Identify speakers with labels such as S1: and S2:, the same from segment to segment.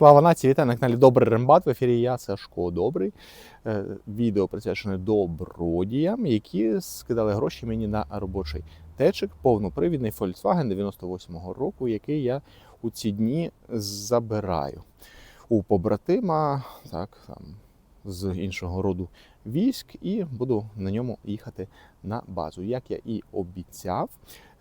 S1: Слава нації, вітаю на каналі Добрий Рембат. В ефірі я Сашко Добрий. Е, Відео присвячене добродіям, які скидали гроші мені на робочий течик, повнопривідний Volkswagen 98-го року, який я у ці дні забираю у побратима, так, там, з іншого роду військ, і буду на ньому їхати на базу. Як я і обіцяв,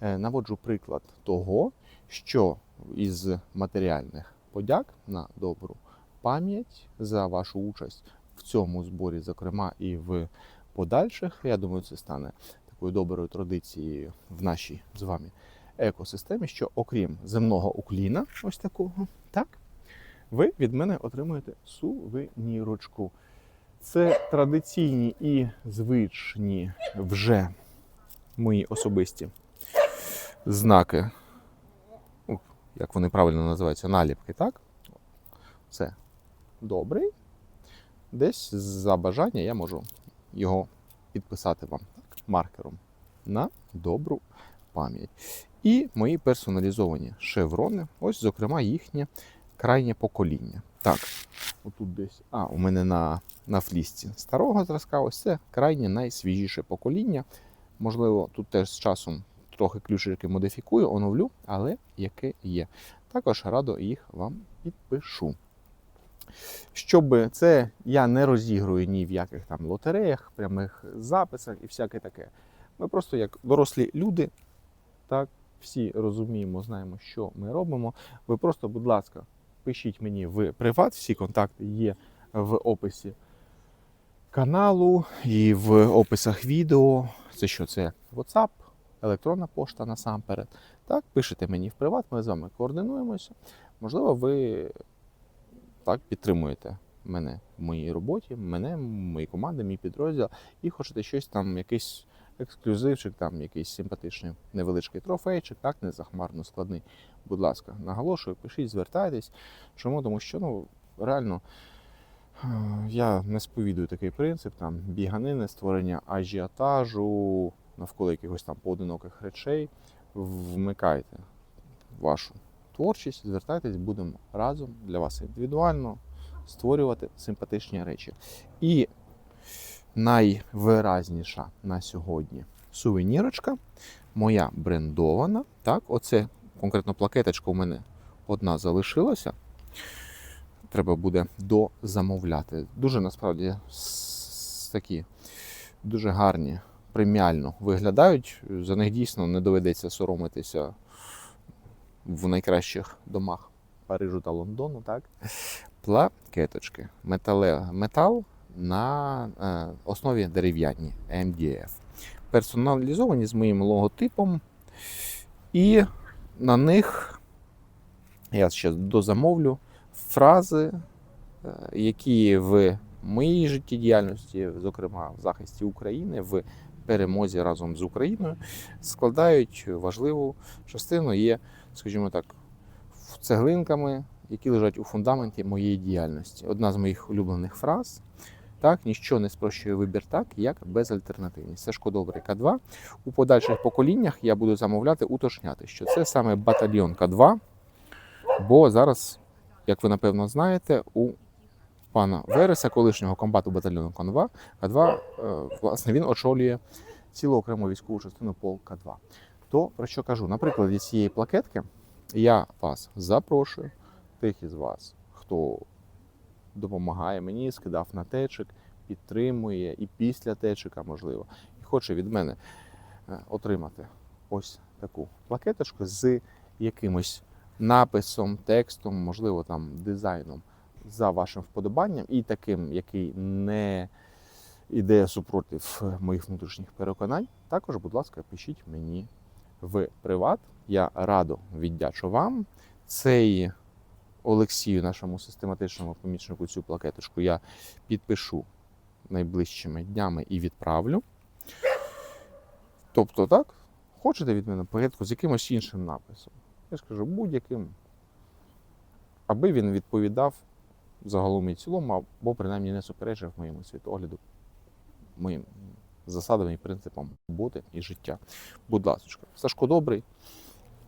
S1: е, наводжу приклад того, що із матеріальних подяк на добру пам'ять за вашу участь в цьому зборі, зокрема і в подальших. Я думаю, це стане такою доброю традицією в нашій з вами екосистемі, що окрім земного укліна, ось такого, так, ви від мене отримуєте сувенірочку. Це традиційні і звичні вже мої особисті знаки як вони правильно називаються, наліпки, так? Це добрий. Десь за бажання я можу його підписати вам так, маркером на добру пам'ять. І мої персоналізовані шеврони, ось, зокрема, їхнє крайнє покоління. Так, отут десь. А, у мене на, на флісці старого зразка, ось це крайнє найсвіжіше покоління. Можливо, тут теж з часом трохи ключики модифікую, оновлю, але яке є. Також радо їх вам підпишу. Щоб це я не розігрую ні в яких там лотереях, прямих записах і всяке таке. Ми просто як дорослі люди, так, всі розуміємо, знаємо, що ми робимо. Ви просто, будь ласка, пишіть мені в приват, всі контакти є в описі каналу і в описах відео. Це що? Це WhatsApp, електронна пошта насамперед. Так, пишете мені в приват, ми з вами координуємося. Можливо, ви так підтримуєте мене в моїй роботі, мене, мої команди, мій підрозділ, і хочете щось там, якийсь ексклюзивчик, там якийсь симпатичний невеличкий трофейчик, так, не захмарно складний. Будь ласка, наголошую, пишіть, звертайтесь. Чому? Тому що ну, реально. е, Я не сповідую такий принцип там біганини, створення ажіотажу навколо якихось там поодиноких речей. Вмикайте вашу творчість, звертайтесь, будемо разом для вас індивідуально створювати симпатичні речі. І найвиразніша на сьогодні сувенірочка, моя брендована. Так, оце конкретно плакеточка у мене одна залишилася. Треба буде дозамовляти. Дуже насправді такі дуже гарні, преміально виглядають. За них дійсно не доведеться соромитися в найкращих домах Парижу та Лондону. Так? Плакеточки. Метале, метал на е, основі дерев'яні MDF. Персоналізовані з моїм логотипом. І на них я ще дозамовлю фрази, е, які в моїй життєдіяльності, зокрема в захисті України, в перемозі разом з Україною, складають важливу частину, є, скажімо так, цеглинками, які лежать у фундаменті моєї діяльності. Одна з моїх улюблених фраз. Так, ніщо не спрощує вибір так, як безальтернативність. Сашко Добрий К2. У подальших поколіннях я буду замовляти, уточняти, що це саме батальйон К2, бо зараз, як ви напевно знаєте, у пана Вереса, колишнього комбату батальйону К2, К2 е, власне, він очолює цілу окрему військову частину полк К2. То про що кажу? На прикладі цієї плакетки я вас запрошую, тих із вас, хто допомагає мені, скидав на течик, підтримує і після течика, можливо, і хоче від мене е, отримати ось таку плакеточку з якимось написом, текстом, можливо, там дизайном за вашим вподобанням, і таким, який не іде супротив моїх внутрішніх переконань, також, будь ласка, пишіть мені в приват. Я радо віддячу вам. Цей Олексію, нашому систематичному помічнику, цю плакеточку я підпишу найближчими днями і відправлю. Тобто, так, хочете від мене плакетку з якимось іншим написом. Я ж кажу, будь-яким. Аби він відповідав загалом і цілому, або принаймні не суперечив моєму світогляду, моїм засадам і принципам роботи і життя. Будь ласка, Сашко добрий,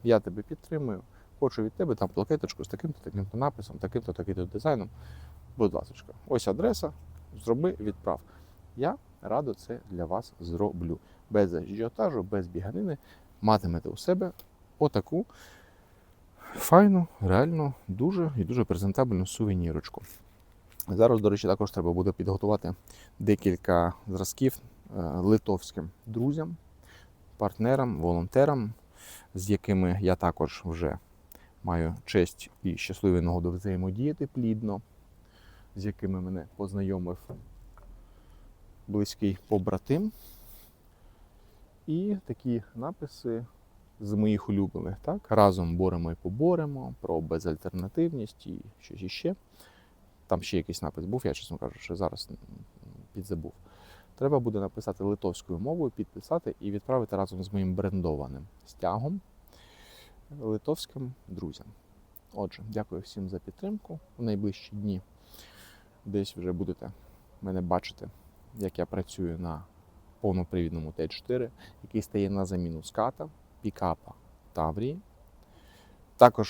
S1: я тебе підтримую. хочу від тебе там плакеточку з таким-то, таким-то написом, таким-то, таким-то дизайном. Будь ласка, ось адреса, зроби, відправ. Я радо це для вас зроблю. Без ажіотажу, без біганини матимете у себе отаку файну, реально дуже і дуже презентабельну сувенірочку. Зараз, до речі, також треба буде підготувати декілька зразків е, литовським друзям, партнерам, волонтерам, з якими я також вже маю честь і щасливу нагоду взаємодіяти плідно, з якими мене познайомив близький побратим. І такі написи з моїх улюблених. Так? Разом боремо і поборемо, про безальтернативність і щось іще. Там ще якийсь напис був, я чесно кажу, що зараз підзабув. Треба буде написати литовською мовою, підписати і відправити разом з моїм брендованим стягом литовським друзям. Отже, дякую всім за підтримку. У найближчі дні десь вже будете мене бачити, як я працюю на повнопривідному Т4, який стає на заміну ската, пікапа Таврії. Також